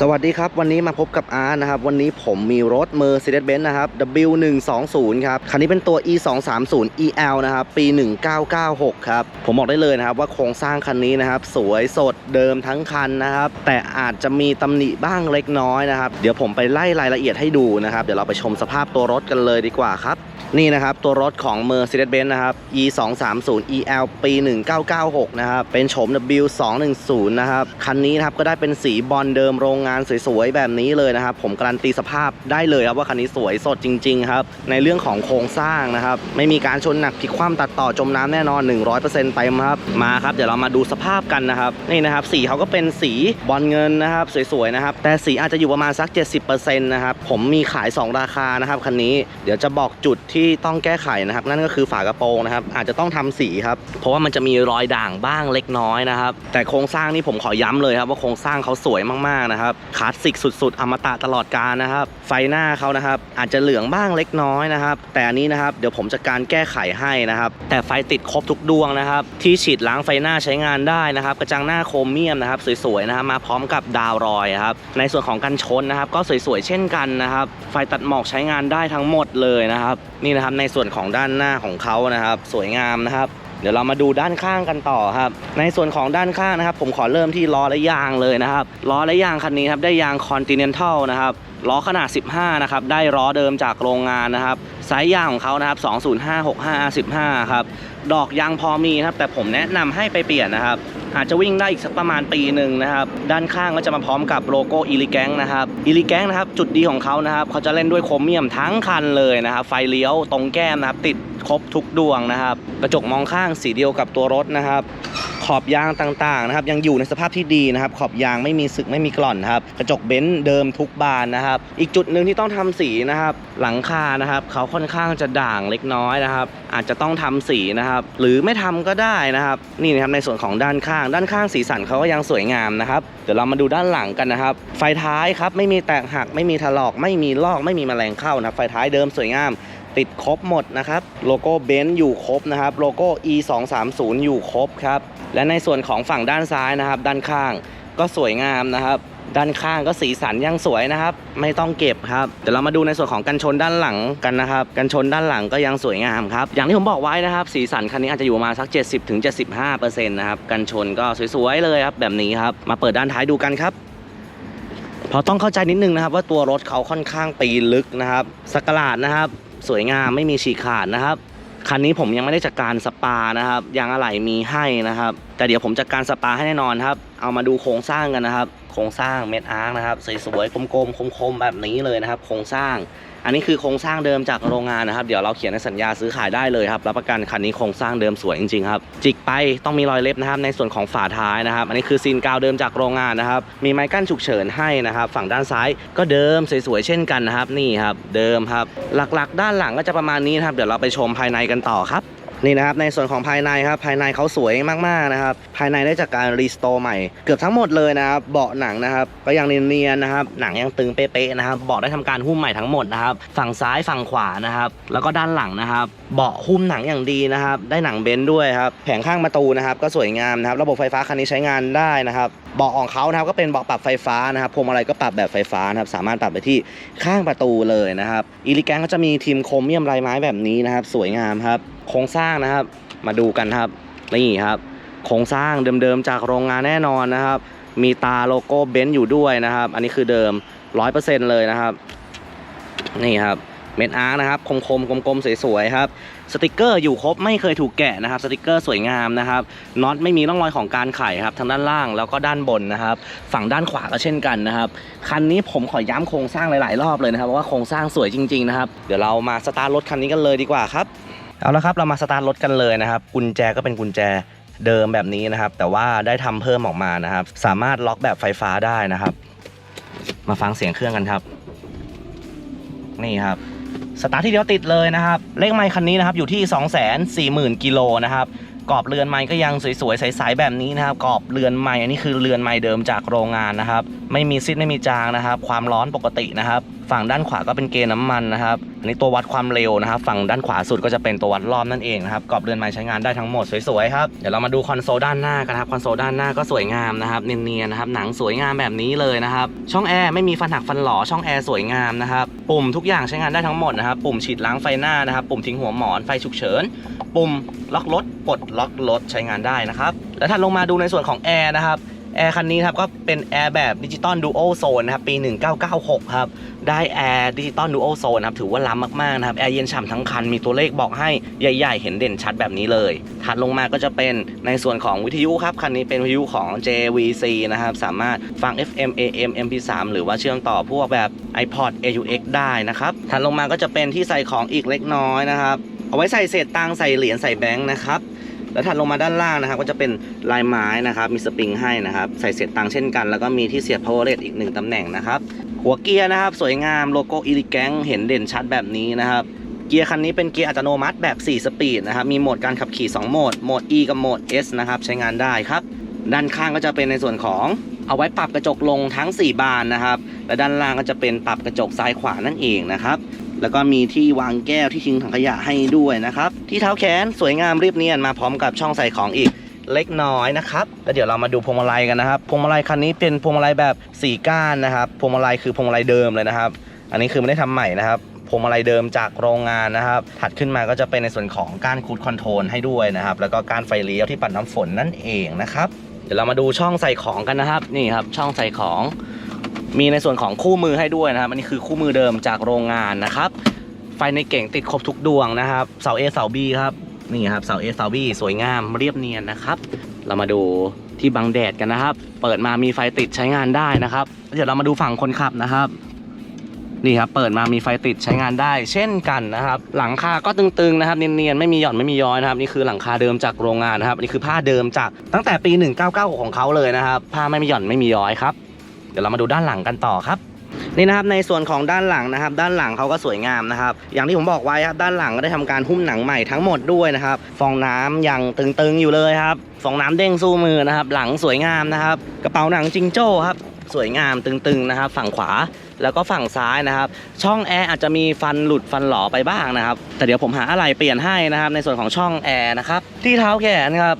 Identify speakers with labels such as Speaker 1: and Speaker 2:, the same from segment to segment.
Speaker 1: สวัสดีครับ วันนี้มาพบกับอาร์นะครับ วันนี้ผมมีรถ Mercedes-Benz นะครับ W120 ครับ คันนี้เป็นตัว E230 EL นะครับ ปี 1996 ครับ ผมบอกได้เลยนะครับว่าโครงสร้างคันนี้นะครับ สวยสดเดิมทั้งคันนะครับ แต่อาจจะมีตำหนิบ้างเล็กน้อยนะครับ เดี๋ยวผมไปไล่รายละเอียดให้ดูนะครับ เดี๋ยวเราไปชมสภาพตัวรถกันเลยดีกว่าครับ นี่นะครับตัวรถของ Mercedes-Benz นะครับ E230 EL ปี 1996 นะครับ เป็นโฉม W210 นะครับ คันนี้นะครับก็ได้เป็นสีบอลเดิมโรงงานสวยๆ แบบนี้เลยนะครับ ผมการันตีสภาพได้เลยครับว่าคันนี้สวยสดจริงๆครับ ในเรื่องของโครงสร้างนะครับ ไม่มีการชนหนักพลิกคว่ำตัดต่อจมน้ำแน่นอน 100%เต็มครับ มาครับ เดี๋ยวเรามาดูสภาพกันนะครับ นี่นะครับสีเขาก็เป็นสีบอลเงินนะครับสวยๆนะครับ แต่สีอาจจะอยู่ประมาณสัก 70%นะครับ ผมมีขาย 2 ราคานะครับคันนี้ เดี๋ยวจะบอกจุดที่ต้องแก้ไขนะครับ นั่นก็คือฝากระโปรงนะครับ อาจจะต้องทำสีครับ เพราะว่ามันจะมีรอยด่างบ้างเล็กน้อยนะครับ แต่โครงสร้างนี่ผมขอย้ำเลยครับว่าโครงสร้างเขาสวยมากๆนะครับคลาสสิกสุดๆ อมตะตลอดกาลนะครับ ไฟหน้าเขานะครับ อาจจะเหลืองบ้างเล็กน้อยนะครับ แต่อันนี้นะครับเดี๋ยวผมจะการแก้ไขให้นะครับ แต่ไฟติดครบทุกดวงนะครับ ที่ฉีดล้างไฟหน้าใช้งานได้นะครับ กระจังหน้าโครเมียมนะครับสวยๆนะครับมาพร้อมกับดาวรอยครับในส่วนของกันชนนะครับ ก็สวยๆเช่นกันนะครับ ไฟตัดหมอกใช้งานได้ทั้งหมดเลยนะครับนี่นะครับในส่วนของด้านหน้าของเขานะครับ สวยงามนะครับ เดี๋ยวเรามาดูด้านข้างกันต่อครับ ในส่วนของด้านข้างนะครับ ผมขอเริ่มที่ล้อและยางเลยนะครับล้อและยางคันนี้ครับได้ยาง Continental นะครับล้อขนาด 15 นะครับ ได้ล้อเดิมจากโรงงานนะครับไซส์ยางของเขานะครับ 20565ครับ ดอกยางพอมีครับ แต่ผมแนะนำให้ไปเปลี่ยนนะครับ อาจจะวิ่งได้อีกสักประมาณปีหนึ่งนะครับด้านข้างก็จะมาพร้อมกับโลโก้อีลิแกงนะครับอีลิแกงนะครับจุดดีของเขานะครับเขาจะเล่นด้วยโครเมียมทั้งคันเลยนะครับไฟเลี้ยวตรงแก้มนะครับติด ครบทุกดวงนะครับ กระจกมองข้างสีเดียวกับตัวรถนะครับ ขอบยางต่างๆนะครับยังอยู่ในสภาพที่ดีนะครับ ขอบยางไม่มีสึกไม่มีกร่อนนะครับ กระจกเบนซ์เดิมทุกบานนะครับ อีกจุดหนึ่งที่ต้องทำสีนะครับ หลังคานะครับเขาค่อนข้างจะด่างเล็กน้อยนะครับ อาจจะต้องทำสีนะครับ หรือไม่ทำก็ได้นะครับ นี่นะครับในส่วนของด้านข้าง ด้านข้างสีสันเขาก็ยังสวยงามนะครับเดี๋ยวเรามาดูด้านหลังกันนะครับ ไฟท้ายครับไม่มีแตกหักไม่มีถลอก ไม่มีลอกไม่มีแมลงเข้านะไฟท้ายเดิมสวยงาม ติดครบหมดนะครับ โลโก้เบนซ์อยู่ครบนะครับ โลโก้ e 2 3 0อยู่ครบครับ และในส่วนของฝั่งด้านซ้ายนะครับ ด้านข้างก็สวยงามนะครับ ด้านข้างก็สีสันยังสวยนะครับ ไม่ต้องเก็บครับเดี๋ยวเรามาดูในส่วนของกันชนด้านหลังกันนะครับกันชนด้านหลังก็ยังสวยงามครับ อย่างที่ผมบอกไว้นะครับ สีสันคันนี้อาจจะอยู่ประมาณสัก 70-75%นะครับกันชนก็สวยๆเลยครับแบบนี้ครับมาเปิดด้านท้ายดูกันครับพอต้องเข้าใจนิดนึงนะครับว่าตัวรถเขาค่อนข้างปีลึกนะครับสกลาดนะครับ สวยงามไม่มีฉีกขาดนะครับคันนี้ผมยังไม่ได้จัดการสปานะครับยางอะไหล่มีให้นะครับ แต่เดี๋ยวผมจัดการสปาให้แน่นอนครับ เอามาดูโครงสร้างกันนะครับ โครงสร้างเม็ดอาร์คนะครับสวยๆกลมๆคมๆแบบนี้เลยนะครับ โครงสร้าง อันนี้คือโครงสร้างเดิมจากโรงงานนะครับ เดี๋ยวเราเขียนในสัญญาซื้อขายได้เลยครับรับประกันคันนี้โครงสร้างเดิมสวยจริงๆครับจิกไปต้องมีรอยเล็บนะครับ ในส่วนของฝาท้ายนะครับ อันนี้คือซีนกาวเดิมจากโรงงานนะครับ มีไม้กั้นฉุกเฉินให้นะครับ ฝั่งด้านซ้ายก็เดิมสวยๆเช่นกันนะครับนี่ครับ เดิมครับ หลักๆ ด้านหลังก็จะประมาณนี้นะครับ เดี๋ยวเราไปชมภายในกันต่อครับ นี่นะครับในส่วนของภายในครับภายในเขาสวยมากๆนะครับภายในได้จากการรีสโตร์ใหม่เกือบทั้งหมดเลยนะครับเบาะหนังนะครับก็ยังเนียนๆนะครับหนังยังตึงเป๊ะๆนะครับเบาะได้ทำการหุ้มใหม่ทั้งหมดนะครับฝั่งซ้ายฝั่งขวานะครับแล้วก็ด้านหลังนะครับเบาะหุ้มหนังอย่างดีนะครับได้หนังเบนซ์ด้วยครับแผงข้างประตูนะครับก็สวยงามนะครับระบบไฟฟ้าคันนี้ใช้งานได้นะครับเบาะของเขานะครับก็เป็นเบาะปรับไฟฟ้านะครับพวงมาลัยก็ปรับแบบไฟฟ้านะครับสามารถปรับไปที่ข้างประตูเลยนะครับอีลิแกนก็จะมีทีมโครเมียมลายไม้แบบนี้นะครับสวยงามครับ โครงสร้างนะครับ มาดูกันครับนี่ครับ โครงสร้างเดิมๆจากโรงงานแน่นอนนะครับ มีตาโลโก้เบนซ์อยู่ด้วยนะครับ อันนี้คือเดิม 100%เลยนะครับ นี่ครับเม็ดอาร์นะครับคมๆกลมๆสวยๆครับสติกเกอร์อยู่ครบไม่เคยถูกแกะนะครับสติกเกอร์สวยงามนะครับน็อตไม่มีร่องรอยของการไขครับทั้งด้านล่างแล้วก็ด้านบนนะครับฝั่งด้านขวาก็เช่นกันนะครับคันนี้ผมขอย้ำโครงสร้างหลายๆรอบเลยนะครับเพราะว่าโครงสร้างสวยจริงๆนะครับเดี๋ยวเรามาสตาร์ทรถคันนี้กันเลยดีกว่าครับ เอาละครับเรามาสตาร์ทรถกันเลยนะครับ กุญแจก็เป็นกุญแจเดิมแบบนี้นะครับ แต่ว่าได้ทำเพิ่มออกมานะครับ สามารถล็อกแบบไฟฟ้าได้นะครับ มาฟังเสียงเครื่องกันครับ นี่ครับสตาร์ทที่เดียวติดเลยนะครับ เลขไมค์คันนี้นะครับอยู่ที่ 2 4 0 0 0 0กิโลนะครับกรอบเรือนไม้ก็ยังสวยๆใสๆแบบนี้นะครับกรอบเรือนไม้อันนี้คือเรือนไม้เดิมจากโรงงานนะครับ ไม่มีซิดไม่มีจางนะครับ ความร้อนปกตินะครับ ฝั่งด้านขวาก็เป็นเกณฑ์น้ำมันนะครับ อันนี้ตัววัดความเร็วนะครับ ฝั่งด้านขวาสุดก็จะเป็นตัววัดรอบนั่นเองนะครับ กรอบเรือนไม้ใช้งานได้ทั้งหมดสวยๆครับ เดี๋ยวเรามาดูคอนโซลด้านหน้ากันครับ คอนโซลด้านหน้าก็สวยงามนะครับ เนียนๆนะครับ หนังสวยงามแบบนี้เลยนะครับ ช่องแอร์ไม่มีฟันหักฟันหล่อ ช่องแอร์สวยงามนะครับ ปุ่มทุกอย่างใช้งานได้ทั้งหมดนะครับ ปุ่มฉีดล้างไฟหน้านะครับ ปุ่มทิ้งหัวหมอน ไฟฉุกเฉิน ปุ่มล็อกรถ ปลดล็อกรถใช้งานได้นะครับ แล้วถัดลงมาดูในส่วนของแอร์นะครับ แอร์คันนี้ครับก็เป็นแอร์แบบดิจิตอลดูโอโซนนะครับปี 1996 ครับ ได้แอร์ดิจิตอลดูโอโซนครับถือว่าล้ำมากๆนะครับแอร์เย็นฉ่ำทั้งคันมีตัวเลขบอกให้ใหญ่ ๆ เห็นเด่นชัดแบบนี้เลย ถัดลงมาก็จะเป็นในส่วนของวิทยุครับคันนี้เป็นวิทยุของ JVC นะครับสามารถฟัง FM AM MP3 หรือว่าเชื่อมต่อพวกแบบ iPod AUX ได้นะครับถัดลงมาก็จะเป็นที่ใส่ของอีกเล็กน้อยนะครับเอาไว้ใส่เศษตังใส่เหรียญใส่แบงค์นะครับ แล้วถัดลงมาด้านล่างนะครับ ก็จะเป็นลายไม้นะครับ มีสปริงให้นะครับ ใส่เศษตังค์เช่นกัน แล้วก็มีที่เสียบ power rate อีกหนึ่งตำแหน่งนะครับ หัวเกียร์นะครับ สวยงามโลโก้อีลิแกงเห็นเด่นชัดแบบนี้นะครับ เกียร์คันนี้เป็นเกียร์อัตโนมัติแบบ 4 สปีดนะครับ มีโหมดการขับขี่ 2 โหมด โหมด E กับโหมด S นะครับ ใช้งานได้ครับ ด้านข้างก็จะเป็นในส่วนของเอาไว้ปรับกระจกลงทั้ง 4 บานนะครับ และด้านล่างก็จะเป็นปรับกระจกซ้ายขวานั่นเองนะครับ แล้วก็มีที่วางแก้วที่ทิ้งถังขยะให้ด้วยนะครับ ที่เท้าแขนสวยงามเรียบเนียนมาพร้อมกับช่องใส่ของอีกเล็กน้อยนะครับแล้วเดี๋ยวเรามาดูพวงมาลัยกันนะครับ พวงมาลัยคันนี้เป็นพวงมาลัยแบบสี่ก้านนะครับ พวงมาลัยคือพวงมาลัยเดิมเลยนะครับ อันนี้คือไม่ได้ทำใหม่นะครับ พวงมาลัยเดิมจากโรงงานนะครับ ถัดขึ้นมาก็จะเป็นในส่วนของก้านคูดคอนโทรลให้ด้วยนะครับ แล้วก็ก้านไฟเลี้ยวที่ปัดน้ำฝนนั่นเองนะครับ เดี๋ยวเรามาดูช่องใส่ของกันนะครับ นี่ครับ ช่องใส่ของ มีในส่วนของคู่มือให้ด้วยนะครับ อันนี้คือคู่มือเดิมจากโรงงานนะครับ ไฟในเก่งติดครบทุกดวงนะครับเสา A เสา B ครับนี่ครับเสา A เสา B สวยงามเรียบเนียนนะครับ เรามาดูที่บังแดดกันนะครับ เปิดมามีไฟติดใช้งานได้นะครับ เดี๋ยวเรามาดูฝั่งคนขับนะครับนี่ครับเปิดมามีไฟติดใช้งานได้ เช่นกันนะครับ หลังคาก็ตึงๆนะครับเนียนๆไม่มีหย่อนไม่มีย้อยนะครับนี่คือหลังคาเดิมจากโรงงานนะครับนี่คือผ้าเดิมจากตั้งแต่ปี 1996ของเขาเลยนะครับผ้าไม่มีหย่อนไม่มีย้อยครับ เดี๋ยวเรามาดูด้านหลังกันต่อครับนี่นะครับในส่วนของด้านหลังนะครับ ด้านหลังเขาก็สวยงามนะครับ อย่างที่ผมบอกไว้ครับด้านหลังก็ได้ทำการหุ้มหนังใหม่ทั้งหมดด้วยนะครับ ฟองน้ำยังตึงๆอยู่เลยครับฟองน้ำเด้งสู้มือนะครับ หลังสวยงามนะครับ กระเป๋าหนังจิงโจ้ครับสวยงามตึงๆนะครับ ฝั่งขวาแล้วก็ฝั่งซ้ายนะครับ ช่องแอร์อาจจะมีฟันหลุดฟันหลอไปบ้างนะครับ แต่เดี๋ยวผมหาอะไรเปลี่ยนให้นะครับ ในส่วนของช่องแอร์นะครับที่เท้าแขนครับ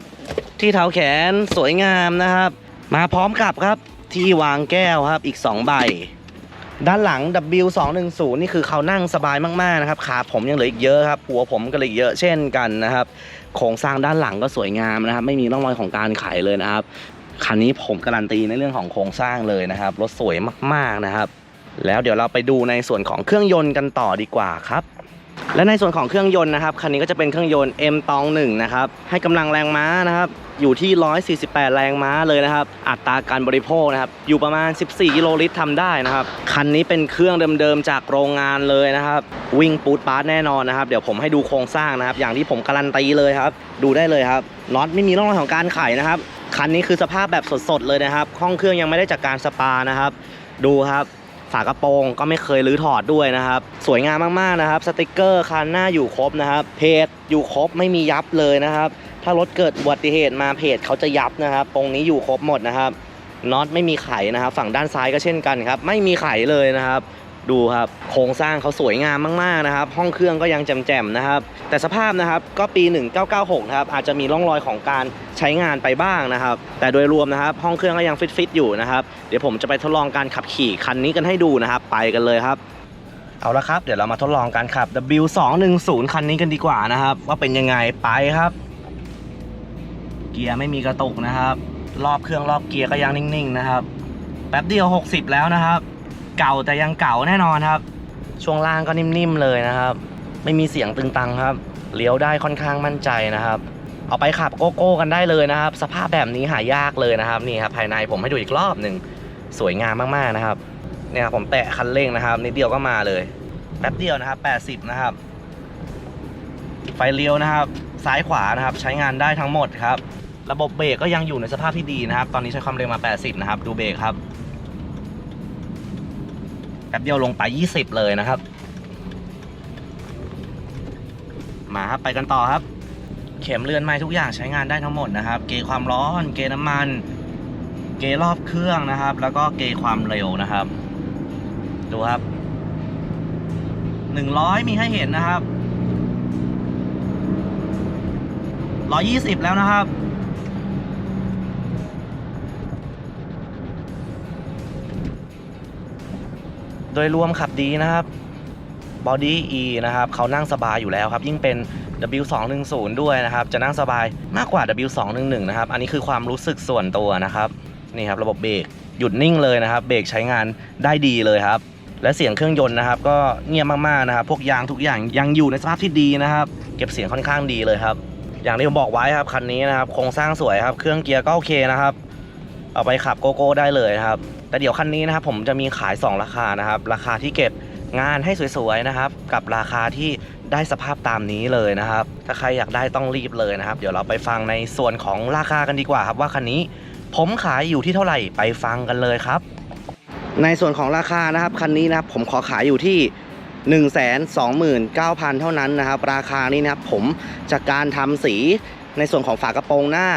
Speaker 1: ที่เท้าแขนสวยงามนะครับ มาพร้อมกับครับ ที่วางแก้วครับอีก 2 ใบ ด้านหลัง W210 นี่คือเขานั่งสบายมากๆนะครับขาผมยังเหลืออีกเยอะครับหัวผมก็เหลืออีกเยอะเช่นกันนะครับโครงสร้างด้านหลังก็สวยงามนะครับ ไม่มีร่องรอยของการไขเลยนะครับคันนี้ผมการันตีในเรื่องของโครงสร้างเลยนะครับรถสวยมากๆนะครับ แล้วเดี๋ยวเราไปดูในส่วนของเครื่องยนต์กันต่อดีกว่าครับ และในส่วนของเครื่องยนต์นะครับคันนี้ก็จะเป็นเครื่องยนต์ M ตอง1นะครับให้กำลังแรงม้านะครับอยู่ที่ 148 แรงม้าเลยนะครับ อัตราการบริโภคนะครับ อยู่ประมาณ 14 กิโลลิตรทำได้นะครับ คันนี้เป็นเครื่องเดิมๆ จากโรงงานเลยนะครับ วิ่งปูดปาร์ตแน่นอนนะครับ เดี๋ยวผมให้ดูโครงสร้างนะครับ อย่างที่ผมการันตีเลยครับ ดูได้เลยครับ น็อตไม่มีร่องรอยของการไขนะครับ คันนี้คือสภาพแบบสดๆ เลยนะครับ ห้องเครื่องยังไม่ได้จากการสปานะครับ ดูครับ ฝากระโปรงก็ไม่เคยรื้อถอดด้วยนะครับ สวยงามมากๆนะครับ สติกเกอร์คันหน้าอยู่ครบนะครับ เพจอยู่ครบไม่มียับเลยนะครับ ถ้ารถเกิดอุบัติเหตุมาเพจเขาจะยับนะครับตรงนี้อยู่ครบหมดนะครับน็อตไม่มีไขนะครับ ฝั่งด้านซ้ายก็เช่นกันครับ ไม่มีไขเลยนะครับ ดูครับโครงสร้างเขาสวยงามมากๆนะครับ ห้องเครื่องก็ยังแจ่มๆนะครับ แต่สภาพนะครับก็ปี 1996นะครับอาจจะมีร่องรอยของการใช้งานไปบ้างนะครับ แต่โดยรวมนะครับ ห้องเครื่องก็ยังฟิตๆอยู่นะครับเดี๋ยวผมจะไปทดลองการขับขี่คันนี้กันให้ดูนะครับ ไปกันเลยครับ เอาละครับ เดี๋ยวเรามาทดลองการขับ W210 คันนี้กันดีกว่านะครับ ว่าเป็นยังไงไปครับ เกียร์ไม่มีกระตุกนะครับ รอบเครื่องรอบเกียร์ก็ยังนิ่งๆนะครับแป๊บเดียว 60 แล้วนะครับ เก่าแต่ยังเก่าแน่นอนครับ ช่วงล่างก็นิ่มๆเลยนะครับ ไม่มีเสียงตึงตังครับเลี้ยวได้ค่อนข้างมั่นใจนะครับ เอาไปขับโกโก้กันได้เลยนะครับ สภาพแบบนี้หายากเลยนะครับนี่ครับภายในผมให้ดูอีกรอบหนึ่งสวยงามมากๆนะครับเนี่ยผมแตะคันเร่งนะครับนิดเดียวก็มาเลยแป๊บเดียวนะครับ 80 นะครับ ไฟเลี้ยวนะครับ ซ้ายขวานะครับ ใช้งานได้ทั้งหมดครับ ระบบเบรกก็ยังอยู่ในสภาพที่ดีนะครับ ตอนนี้ใช้ความเร็วมา 80 นะครับ ดูเบรกครับ ป๊บเดียวลงไป 20 เลยนะครับ มาครับไปกันต่อครับ เข็มเรือนไม้ทุกอย่างใช้งานได้ทั้งหมดนะครับ เกยความร้อน เกยน้ำมัน เกยรอบเครื่องนะครับ แล้วก็เกยความเร็วนะครับ ดูครับ 100 มีให้เห็นนะครับ 120 แล้วนะครับ โดยรวมขับดีนะครับ Body E นะครับเขานั่งสบายอยู่แล้วครับ ยิ่งเป็น W210 ด้วยนะครับ จะนั่งสบายมากกว่า W211 นะครับ อันนี้คือความรู้สึกส่วนตัวนะครับ นี่ครับ ระบบเบรกหยุดนิ่งเลยนะครับ เบรกใช้งานได้ดีเลยครับ และเสียงเครื่องยนต์นะครับ ก็เงียบมากๆนะครับ พวกยางทุกอย่างยังอยู่ในสภาพที่ดีนะครับ เก็บเสียงค่อนข้างดีเลยครับ อย่างที่ผมบอกไว้ครับคันนี้นะครับโครงสร้างสวยครับ เครื่องเกียร์ก็โอเคนะครับ เอาไปขับโกโก้ได้เลยครับ แต่เดี๋ยวคันนี้นะครับผมจะมีขาย 2 ราคานะครับ ราคาที่เก็บงานให้สวยๆนะครับ กับราคาที่ได้สภาพตามนี้เลยนะครับ ถ้าใครอยากได้ต้องรีบเลยนะครับ เดี๋ยวเราไปฟังในส่วนของราคากันดีกว่าครับว่าคันนี้ผมขายอยู่ที่เท่าไหร่ไปฟังกันเลยครับ ในส่วนของราคานะครับคันนี้นะครับผมขอขายอยู่ที่1 2 9 0 0 0 เท่านั้นนะครับ ราคานี้นะครับผมจากการทำสีในส่วนของฝากระโปรงหน้า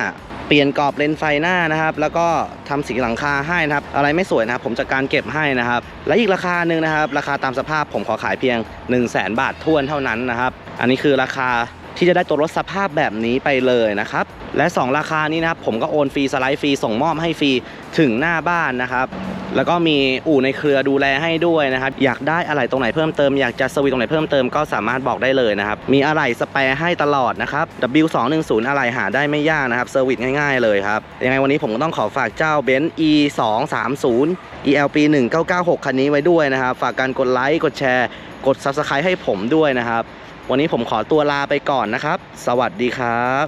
Speaker 1: เปลี่ยนกรอบเลนส์ไฟหน้านะครับ แล้วก็ทำสีหลังคาให้นะครับ อะไรไม่สวยนะครับ ผมจะกการเก็บให้นะครับ และอีกราคาหนึ่งนะครับ ราคาตามสภาพผมขอขายเพียง 1 0 0 0 0แบาททวนเท่านั้นนะครับ อันนี้คือราคาที่จะได้ตัวรถสภาพแบบนี้ไปเลยนะครับ และ 2 ราคานี้นะครับผมก็โอนฟรีสไลด์ฟรีส่งมอบให้ฟรีถึงหน้าบ้านนะครับ แล้วก็มีอู่ในเครือดูแลให้ด้วยนะครับ อยากได้อะไรตรงไหนเพิ่มเติมอยากจะสวิตตรงไหนเพิ่มเติมก็สามารถบอกได้เลยนะครับ มีอะไรสแปร์ให้ตลอดนะครับ W210 อะไรหาได้ไม่ยากนะครับเซอร์วิสง่ายๆเลยครับ ยังไงวันนี้ผมก็ต้องขอฝากเจ้าเบนซ์ E230 ELP 1996 คันนี้ไว้ด้วยนะครับ ฝากการกดไลค์กดแชร์ กด Subscribe ให้ผมด้วยนะครับ วันนี้ผมขอตัวลาไปก่อนนะครับ สวัสดีครับ